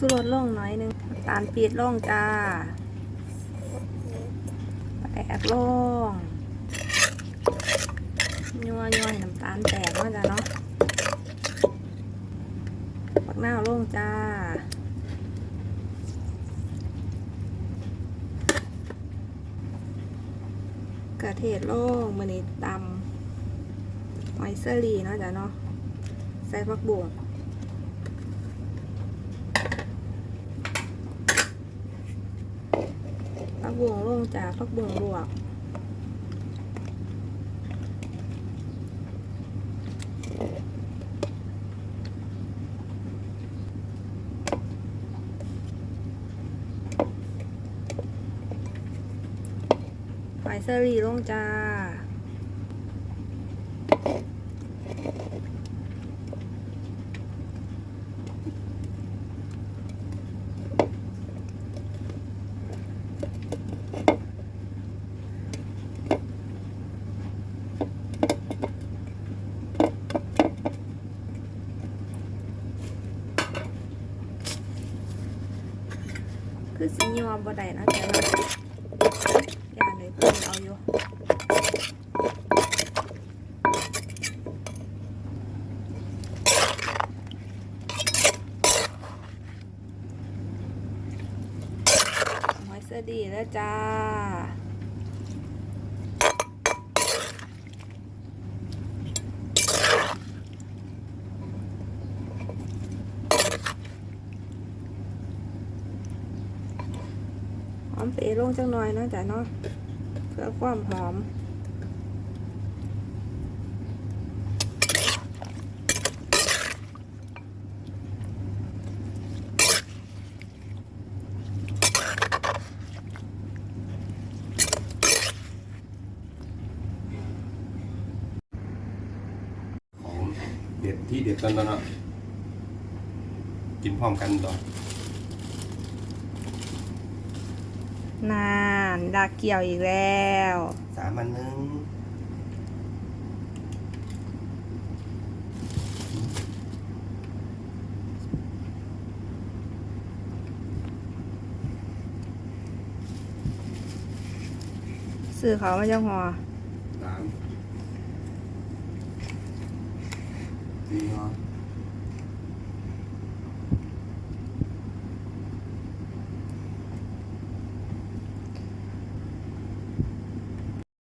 สูรสลงหน่อยนึงน้ำตาลปีดลงจ้าแอกลงยัวยัวน้ำตาลแตกเนาะจ้าเนาะปักหน้าวลงจ้ากระเทศโล่งมือนี้ตำหอยเซอรี่เนาะจ้ะเนาะใส่ผักบุ้ง ผักบุ้งลงจากผักบุ้งลวกหอยเซอรี่ลงจ้า คือสิยอมบ่ได้นะแต่ว่าอย่าเลยเพิ่นเอาอยู่หอยเสดีแล้วจ้า หอมเปรลงจังหน่อยเนาะจ้ะเนาะเพื่อความหอมของเด็ดที่เด็ดกันแล้วเนาะกินพร้อมกันต่อ นานดาเกี่ยวอีกแล้ว สามอันหนึงสื่อเขามาจังหัวสามสี่เนาะ